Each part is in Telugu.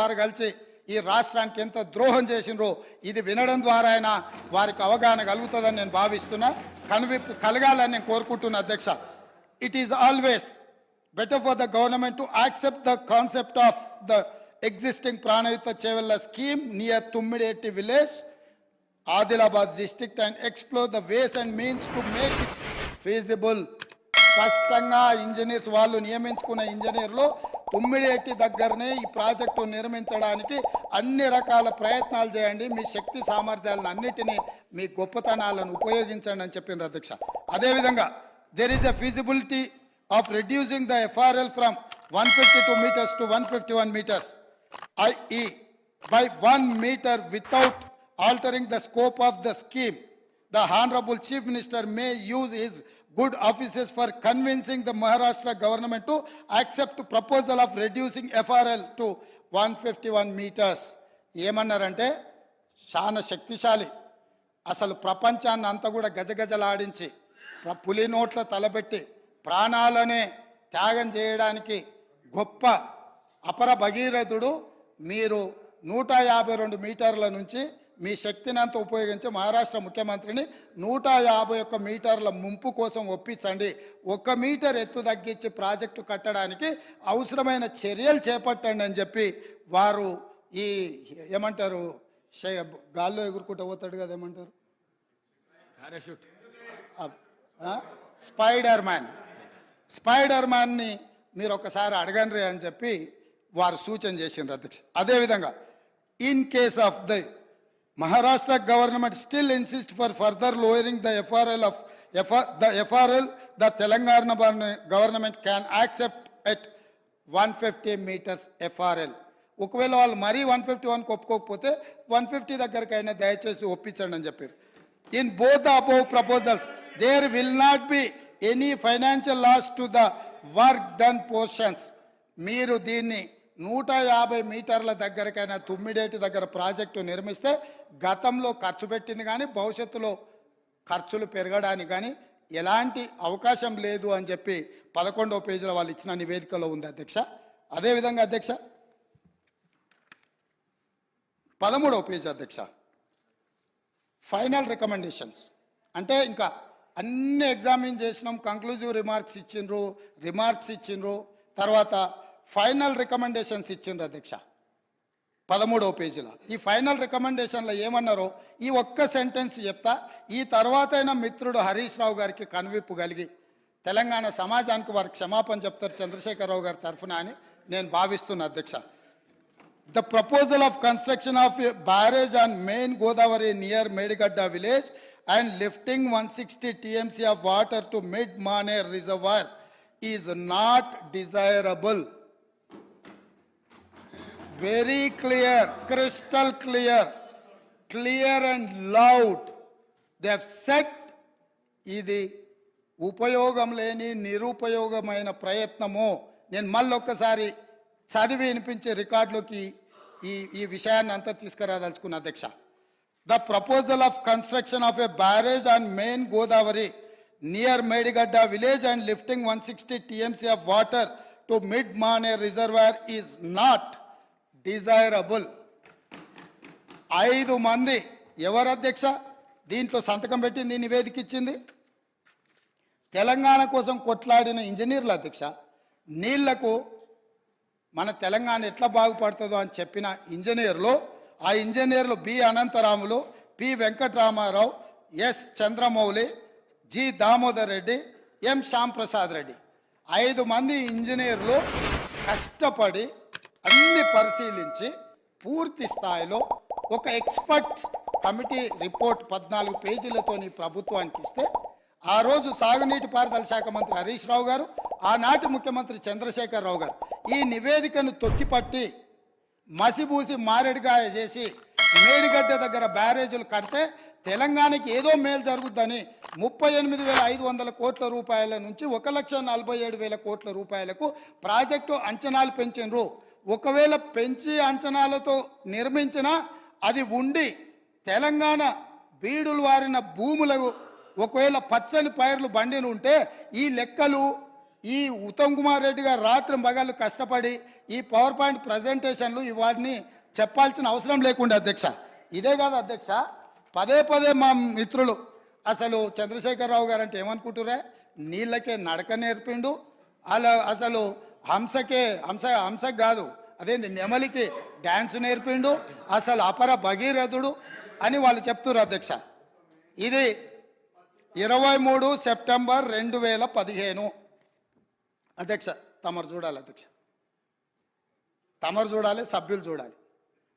వారు కలిసి ఈ రాష్ట్రానికి ఎంత ద్రోహం చేసిండ్రో. ఇది వినడం ద్వారా అయినా వారికి అవగాహన కలుగుతుందని నేను భావిస్తున్నా. కనువిప్పు కలగాలని నేను కోరుకుంటున్నా అధ్యక్ష. It is always better for the government to accept the concept of the existing Pranahita Chevella scheme near Tummidihatti village Adilabad district and explore the ways and means to make it feasible స్పష్టంగా ఇంజనీర్స్ వాళ్ళు నియమించుకున్న ఇంజనీర్లు ఉమ్మిడేటి దగ్గరనే ఈ ప్రాజెక్టు నిర్మించడానికి అన్ని రకాల ప్రయత్నాలు చేయండి. మీ శక్తి సామర్థ్యాలను అన్నిటినీ మీ గొప్పతనాలను ఉపయోగించండి అని చెప్పిండ్రు అధ్యక్ష. అదేవిధంగా there is a feasibility of reducing the FRL from one fifty two meters to one fifty one meters IE by one meter without altering the scope of the scheme the honourable chief minister may use his good offices for convincing the Maharashtra government to accept proposal of reducing FRL to 151 meters. ఏమన్నారంటే చాలా శక్తిశాలి అసలు ప్రపంచాన్ని అంతా కూడా గజగజలాడించి పులి నోట్ల తలబెట్టి ప్రాణాలనే త్యాగం చేయడానికి గొప్ప అపర భగీరథుడు మీరు నూట యాభై రెండు మీటర్ల నుంచి మీ శక్తిని అంతా ఉపయోగించి మహారాష్ట్ర ముఖ్యమంత్రిని నూట యాభై ఒక్క మీటర్ల ముంపు కోసం ఒప్పించండి. ఒక్క మీటర్ ఎత్తు తగ్గించి ప్రాజెక్టు కట్టడానికి అవసరమైన చర్యలు చేపట్టండి అని చెప్పి వారు ఈ ఏమంటారు గాల్లో ఎగురుకుంటూ పోతాడు కదా ఏమంటారు? స్పైడర్ మ్యాన్ స్పైడర్ మ్యాన్ని మీరు ఒకసారి అడగండి అని చెప్పి వారు సూచన చేసిండ్రు అధ్యక్ష. అదేవిధంగా in case of the Maharashtra government still insist for further lowering the FRL of FR the FRL the Telangana government can accept at one fifty meters FRL ఒకవేళ వాళ్ళు మరీ వన్ ఫిఫ్టీ వన్కి ఒప్పుకోకపోతే వన్ ఫిఫ్టీ దగ్గరకైనా దయచేసి ఒప్పించండి అని చెప్పారు. In both above proposals there will not be any financial loss to the work done portions మీరు దీన్ని నూట యాభై మీటర్ల దగ్గరకైనా తుమ్మిడేటి దగ్గర ప్రాజెక్టు నిర్మిస్తే గతంలో ఖర్చు పెట్టింది కానీ భవిష్యత్తులో ఖర్చులు పెరగడానికి కానీ ఎలాంటి అవకాశం లేదు అని చెప్పి పదకొండవ పేజీలో వాళ్ళు ఇచ్చిన నివేదికలో ఉంది అధ్యక్ష. అదేవిధంగా అధ్యక్ష పదమూడవ పేజీ అధ్యక్ష ఫైనల్ రికమెండేషన్స్. అంటే ఇంకా అన్ని ఎగ్జామిన్ చేసినాం కంక్లూజివ్ రిమార్క్స్ ఇచ్చిండ్రు రిమార్క్స్ ఇచ్చిండ్రు తర్వాత ఫైనల్ రికమెండేషన్స్ ఇచ్చిండ్రు అధ్యక్ష. పదమూడవ పేజీలో. ఈ ఫైనల్ రికమెండేషన్లో ఏమన్నారో ఈ ఒక్క సెంటెన్స్ చెప్తా. ఈ తర్వాతైనా మిత్రుడు హరీష్ రావు గారికి కనువిప్పు కలిగి తెలంగాణ సమాజానికి వారు క్షమాపణ చెప్తారు చంద్రశేఖరరావు గారి తరఫున అని నేను భావిస్తున్నా అధ్యక్ష. The proposal of construction of a barrage on main Godavari near Medigadda village and lifting 160 TMC of water to mid-Maner reservoir is not desirable. Very very clear crystal clear clear and loud have set ఇది ఉపయోగం లేని నిరుపయోగమైన ప్రయత్నము. నేను మళ్ళొక్కసారి చదివి వినిపించే రికార్డులోకి ఈ ఈ విషయాన్ని అంతా తీసుకురాదలుచుకున్న అధ్యక్ష. The proposal of construction of a barrage on main Godavari near Medigadda village and lifting one sixty TMC of water to mid Manair reservoir is not desirable ఐదు మంది ఎవరు అధ్యక్ష? దీంట్లో సంతకం పెట్టింది నివేదిక ఇచ్చింది. తెలంగాణ కోసం కొట్లాడిన ఇంజనీర్ల అధ్యక్ష నీళ్ళకు మన తెలంగాణ ఎట్లా బాగుపడుతుందో అని చెప్పిన ఇంజనీర్లు ఆ ఇంజనీర్లు B. Anantharamulu P. Venkataramarao S. Chandramouli G. Damodar Reddy M. Shyamprasad Reddy. ఐదు మంది ఇంజనీర్లు కష్టపడి అన్ని పరిశీలించి పూర్తి స్థాయిలో ఒక ఎక్స్పర్ట్ కమిటీ రిపోర్ట్ పద్నాలుగు పేజీలతోని ప్రభుత్వానికి ఇస్తే ఆ రోజు సాగునీటి పారుదల శాఖ మంత్రి హరీష్ రావు గారు ఆనాటి ముఖ్యమంత్రి చంద్రశేఖర్ రావు గారు ఈ నివేదికను తొక్కిపట్టి మసిబూసి మారేడుగాయ చేసి మేడిగడ్డ దగ్గర బ్యారేజీలు కడితే తెలంగాణకి ఏదో మేలు జరుగుద్దని ముప్పై ఎనిమిది వేల ఐదు వందల కోట్ల రూపాయల నుంచి ఒక లక్ష నలభై ఏడు వేల కోట్ల రూపాయలకు ప్రాజెక్టు అంచనాలు పెంచినరు ఒకవేళ పెంచి అంచనాలతో నిర్మించిన అది ఉండి తెలంగాణ బీడులు వారిన భూములకు ఒకవేళ పచ్చని పైర్లు బండిని ఉంటే ఈ లెక్కలు ఈ ఉత్తమ్ కుమార్ రెడ్డి గారు రాత్రి మగాళ్ళు కష్టపడి ఈ పవర్ పాయింట్ ప్రజెంటేషన్లు ఇవన్నీ చెప్పాల్సిన అవసరం లేకుండా అధ్యక్ష. ఇదే కాదు అధ్యక్ష పదే పదే మా మిత్రులు అసలు చంద్రశేఖరరావు గారు అంటే ఏమనుకుంటురే నీళ్ళకే నడక నేర్పిండు. అలా అసలు హంసకే హంస హంసకు కాదు. అదేంది నెమలికి డ్యాన్స్ నేర్పిండు అసలు అపర భగీరథుడు అని వాళ్ళు చెప్తున్నారు అధ్యక్ష. ఇది ఇరవై మూడు సెప్టెంబర్ రెండు వేల పదిహేను. అధ్యక్ష తమరు చూడాలి అధ్యక్ష. తమరు చూడాలి సభ్యులు చూడాలి.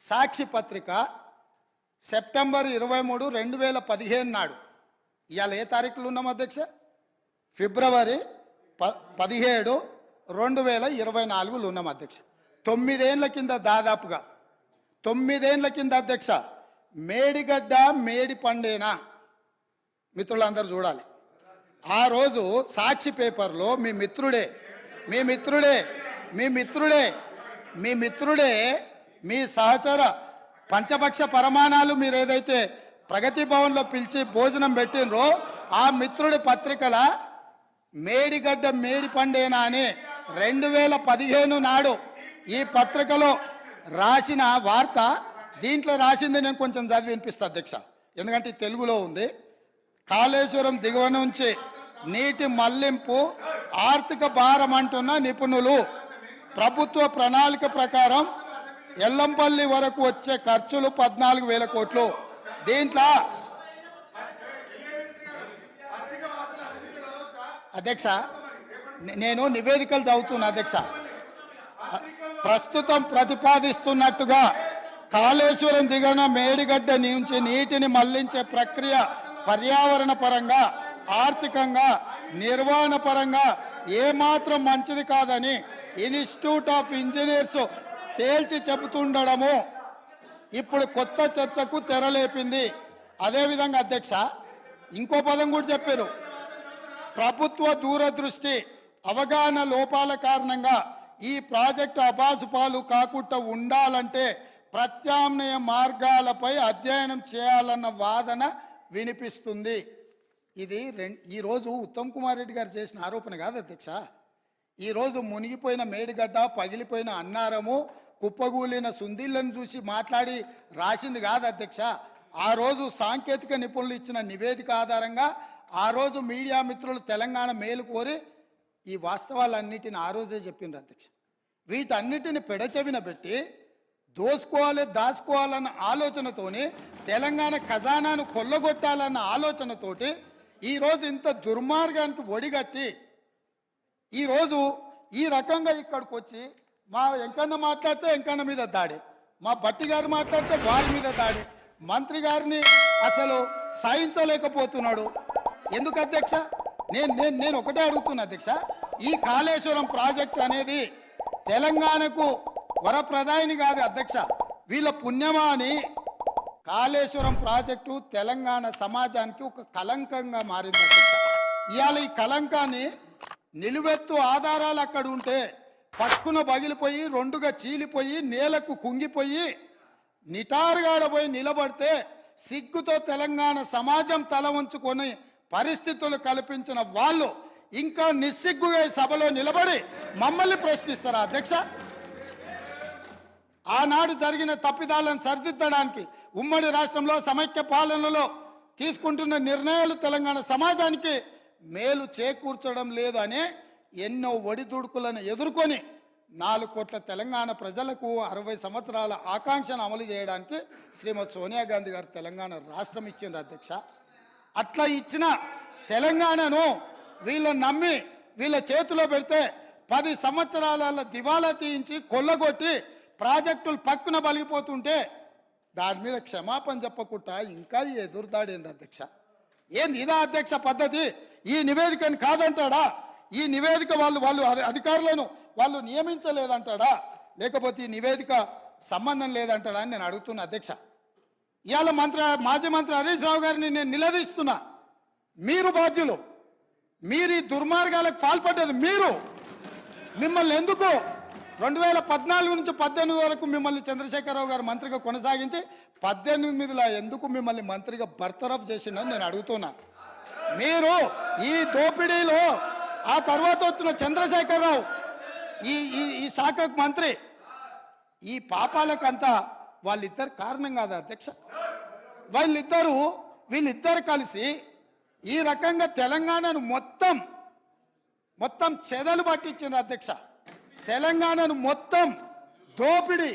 సాక్షి పత్రిక సెప్టెంబర్ ఇరవై మూడు రెండు వేల పదిహేను నాడు. ఇవాళ ఏ తారీఖులు ఉన్నాం అధ్యక్ష? ఫిబ్రవరి ప పదిహేడు రెండు వేల ఇరవై నాలుగులో ఉన్నాం అధ్యక్ష. తొమ్మిదేండ్ల కింద దాదాపుగా తొమ్మిదేండ్ల కింద అధ్యక్ష మేడిగడ్డ మేడి పండేనా? మిత్రులందరూ చూడాలి. ఆ రోజు సాక్షి పేపర్లో మీ మిత్రుడే మీ మిత్రుడే మీ మిత్రుడే మీ మిత్రుడే మీ సహచర పంచపక్ష పరమాణాలు మీరు ఏదైతే ప్రగతి భవన్లో పిలిచి భోజనం పెట్టినరో ఆ మిత్రుడి పత్రికల మేడిగడ్డ మేడి పండేనా అని రెండు వేల పదిహేను నాడు ఈ పత్రికలో రాసిన వార్త దీంట్లో రాసింది నేను కొంచెం చదివి వినిపిస్తా అధ్యక్ష. ఎందుకంటే తెలుగులో ఉంది. కాళేశ్వరం దిగువ నుంచి నీటి మళ్ళింపు ఆర్థిక భారం అంటున్న నిపుణులు ప్రభుత్వ ప్రణాళిక ప్రకారం ఎల్లంపల్లి వరకు వచ్చే ఖర్చులు పద్నాలుగు వేల కోట్లు. దీంట్లో అధ్యక్ష నేను నివేదికలు చదువుతున్నా అధ్యక్ష. ప్రస్తుతం ప్రతిపాదిస్తున్నట్టుగా కాళేశ్వరం దిగన మేడిగడ్డ నుంచి నీటిని మళ్ళించే ప్రక్రియ పర్యావరణ పరంగా ఆర్థికంగా నిర్వహణ పరంగా ఏమాత్రం మంచిది కాదని ఇన్స్టిట్యూట్ ఆఫ్ ఇంజనీర్స్ తేల్చి చెబుతుండడము ఇప్పుడు కొత్త చర్చకు తెరలేపింది. అదేవిధంగా అధ్యక్ష ఇంకో పదం కూడా చెప్పారు. ప్రభుత్వ దూరదృష్టి అవగాహన లోపాల కారణంగా ఈ ప్రాజెక్టు అబాసుపాలు కాకుండా ఉండాలంటే ప్రత్యామ్నాయ మార్గాలపై అధ్యయనం చేయాలన్న వాదన వినిపిస్తుంది. ఇది రె ఈరోజు ఉత్తమ్ కుమార్ రెడ్డి గారు చేసిన ఆరోపణ కాదు అధ్యక్ష. ఈరోజు మునిగిపోయిన మేడిగడ్డ పగిలిపోయిన అన్నారము కుప్పగూలిన సుందిళ్ళను చూసి మాట్లాడి రాసింది కాదు అధ్యక్ష. ఆ రోజు సాంకేతిక నిపుణులు ఇచ్చిన నివేదిక ఆధారంగా ఆ రోజు మీడియా మిత్రులు తెలంగాణ మేలు కోరి ఈ వాస్తవాలన్నిటిని ఆ రోజే చెప్పిండ్రు అధ్యక్ష. వీటన్నిటిని పెడచెవిన పెట్టి దోసుకోవాలి దాచుకోవాలన్న ఆలోచనతోని తెలంగాణ ఖజానాను కొల్లగొట్టాలన్న ఆలోచనతోటి ఈరోజు ఇంత దుర్మార్గానికి ఒడిగట్టి ఈరోజు ఈ రకంగా ఇక్కడికి వచ్చి మా వెంకన్న మాట్లాడితే వెంకన్న మీద దాడి మా భట్టి గారు మాట్లాడితే వారి మీద దాడి మంత్రి గారిని అసలు సాయించలేకపోతున్నాడు ఎందుకు అధ్యక్ష? నేను నేను నేను ఒకటే అడుగుతున్నా అధ్యక్ష ఈ కాళేశ్వరం ప్రాజెక్ట్ అనేది తెలంగాణకు వరప్రదాయిని కాదు అధ్యక్ష. వీళ్ళ పుణ్యమా అని కాళేశ్వరం ప్రాజెక్టు తెలంగాణ సమాజానికి ఒక కలంకంగా మారింది అధ్యక్ష. ఇవాళ ఈ కలంకాన్ని నిలువెత్తు ఆధారాలు అక్కడ ఉంటే పక్కున పగిలిపోయి రెండుగా చీలిపోయి నేలకు కుంగిపోయి నిటారుగాడపోయి నిలబడితే సిగ్గుతో తెలంగాణ సమాజం తల వంచుకొని పరిస్థితులు కల్పించిన వాళ్ళు ఇంకా నిస్సిగ్గుగా సభలో నిలబడి మమ్మల్ని ప్రశ్నిస్తారా అధ్యక్ష? ఆనాడు జరిగిన తప్పిదాలను సరిదిద్దడానికి ఉమ్మడి రాష్ట్రంలో సమైక్య పాలనలో తీసుకుంటున్న నిర్ణయాలు తెలంగాణ సమాజానికి మేలు చేకూర్చడం లేదు అని ఎన్నో ఒడిదుడుకులను ఎదుర్కొని నాలుగు కోట్ల తెలంగాణ ప్రజలకు అరవై సంవత్సరాల ఆకాంక్షను అమలు చేయడానికి శ్రీమతి సోనియా గాంధీ గారు తెలంగాణ రాష్ట్రం ఇచ్చింది అధ్యక్ష. అట్లా ఇచ్చిన తెలంగాణను వీళ్ళని నమ్మి వీళ్ళ చేతిలో పెడితే పది సంవత్సరాల దివాలా తీయించి కొల్లగొట్టి ప్రాజెక్టులు పక్కున బలిగిపోతుంటే దాని మీద క్షమాపణ చెప్పకుండా ఇంకా ఈ ఎదురుదాడేంది అధ్యక్ష? ఏంది ఇదా అధ్యక్ష పద్ధతి? ఈ నివేదికని కాదంటాడా? ఈ నివేదిక వాళ్ళు వాళ్ళు అధికారులను వాళ్ళు నియమించలేదంటాడా? లేకపోతే ఈ నివేదిక సంబంధం లేదంటాడా అని నేను అడుగుతున్నా అధ్యక్ష. ఇవాళ మంత్రి మాజీ మంత్రి హరీష్ రావు గారిని నేను నిలదీస్తున్నా. మీరు బాధ్యులు. మీరు ఈ దుర్మార్గాలకు పాల్పడ్డది మీరు. మిమ్మల్ని ఎందుకు? రెండు వేల పద్నాలుగు నుంచి పద్దెనిమిది వరకు మిమ్మల్ని చంద్రశేఖరరావు గారు మంత్రిగా కొనసాగించి పద్దెనిమిదిలో ఎందుకు మిమ్మల్ని మంత్రిగా బర్తరఫ్ చేసిందని నేను అడుగుతున్నా. మీరు ఈ దోపిడీలో ఆ తర్వాత వచ్చిన చంద్రశేఖరరావు ఈ ఈ ఈ శాఖకు మంత్రి ఈ పాపాలకంతా వాళ్ళిద్దరు కారణం కాదా అధ్యక్ష. వాళ్ళిద్దరూ వీళ్ళిద్దరు కలిసి ఈ రకంగా తెలంగాణను మొత్తం మొత్తం చెదలు పట్టించిన అధ్యక్ష. తెలంగాణను మొత్తం దోపిడి.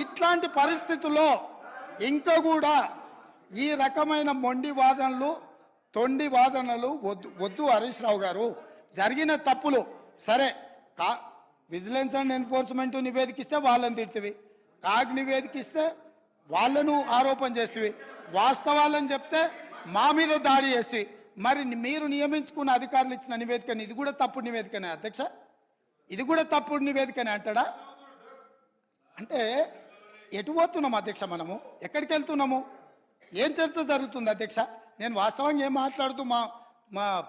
ఇట్లాంటి పరిస్థితుల్లో ఇంకా కూడా ఈ రకమైన మొండి వాదనలు తొండి వాదనలు వద్దు వద్దు హరీష్ రావు గారు. జరిగిన తప్పులు సరే కా విజిలెన్స్ అండ్ ఎన్ఫోర్స్మెంట్ నివేదికిస్తే వాళ్ళని తిడుతుంది కాగ్ నివేదికిస్తే వాళ్ళను ఆరోపణ చేస్తుంది వాస్తవాలని చెప్తే మా మీద దాడి చేస్తుంది మరి మీరు నియమించుకున్న అధికారులు ఇచ్చిన నివేదికని ఇది కూడా తప్పుడు నివేదికనే అధ్యక్ష? ఇది కూడా తప్పుడు నివేదికనే అంటాడా? అంటే ఎటు అధ్యక్ష మనము? ఎక్కడికి వెళ్తున్నాము? ఏం చర్చ జరుగుతుంది అధ్యక్ష? నేను వాస్తవంగా ఏం మాట్లాడుతూ మా మా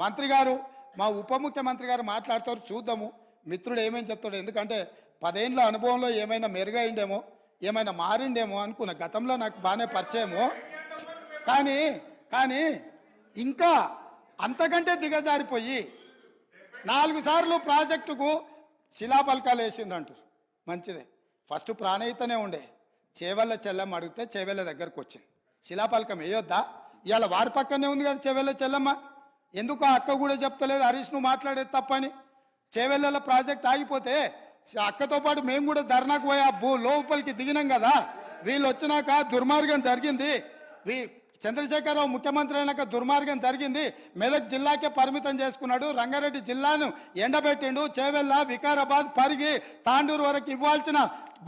మంత్రి గారు మా ఉప ముఖ్యమంత్రి గారు మాట్లాడతారు చూద్దాము. మిత్రుడు ఏమేమి చెప్తాడు ఎందుకంటే పదేళ్ళ అనుభవంలో ఏమైనా మెరుగైండేమో ఏమైనా మారిండేమో అనుకున్న గతంలో నాకు బాగానే పరిచయమో. కానీ కానీ ఇంకా అంతకంటే దిగజారిపోయి నాలుగు సార్లు ప్రాజెక్టుకు శిలాపలకాలు వేసిందంటారు మంచిదే. ఫస్ట్ ప్రాణయితనే ఉండే. చేవెళ్ళ చెల్లమ్మ అడిగితే చేవెళ్ళ దగ్గరకు వచ్చింది. శిలాపలకం వేయొద్దా? ఇవాళ వారి పక్కనే ఉంది కదా చేవెళ్ళ చెల్లమ్మ. ఎందుకు ఆ అక్క కూడా చెప్తలేదు? హరీష్ నువ్వు మాట్లాడేది తప్పని. చేవెళ్ళ ప్రాజెక్ట్ ఆగిపోతే అక్కతో పాటు మేము కూడా ధర్నాకు పోయి ఆ భూ లోపలికి దిగినాం కదా. వీళ్ళు వచ్చినాక దుర్మార్గం జరిగింది. వీ చంద్రశేఖరరావు ముఖ్యమంత్రి అయినాక దుర్మార్గం జరిగింది. మెదక్ జిల్లాకే పరిమితం చేసుకున్నాడు. రంగారెడ్డి జిల్లాను ఎండబెట్టిండు. చేవెళ్ళ వికారాబాద్ పరిగి తాండూరు వరకు ఇవ్వాల్సిన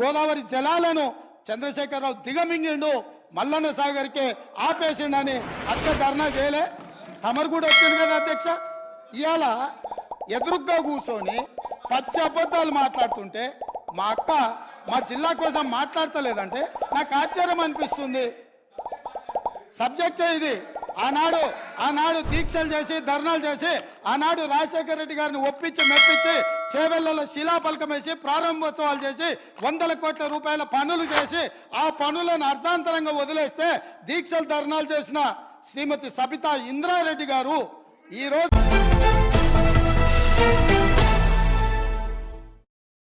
గోదావరి జలాలను చంద్రశేఖరరావు దిగమింగిండు. మల్లన్న సాగర్కే ఆపేసిండని అక్క ధర్నా చేయలే. తమరు కూడా వచ్చింది కదా అధ్యక్ష. ఇవాళ ఎదురుగ్గా కూర్చొని పచ్చి అబద్ధాలు మాట్లాడుతుంటే మా అక్క మా జిల్లా కోసం మాట్లాడతలేదంటే నాకు ఆశ్చర్యం అనిపిస్తుంది. సబ్జెక్టే ఇది. ఆనాడు ఆనాడు దీక్షలు చేసి ధర్నాలు చేసి ఆనాడు రాజశేఖర రెడ్డి గారిని ఒప్పించి మెప్పించి చేవెళ్ళలో శిలాఫలకం వేసి ప్రారంభోత్సవాలు చేసి వందల కోట్ల రూపాయల పనులు చేసి ఆ పనులను అర్ధాంతరంగా వదిలేస్తే దీక్షలు ధర్నాలు చేసిన శ్రీమతి సబితా ఇంద్రారెడ్డి గారు ఈరోజు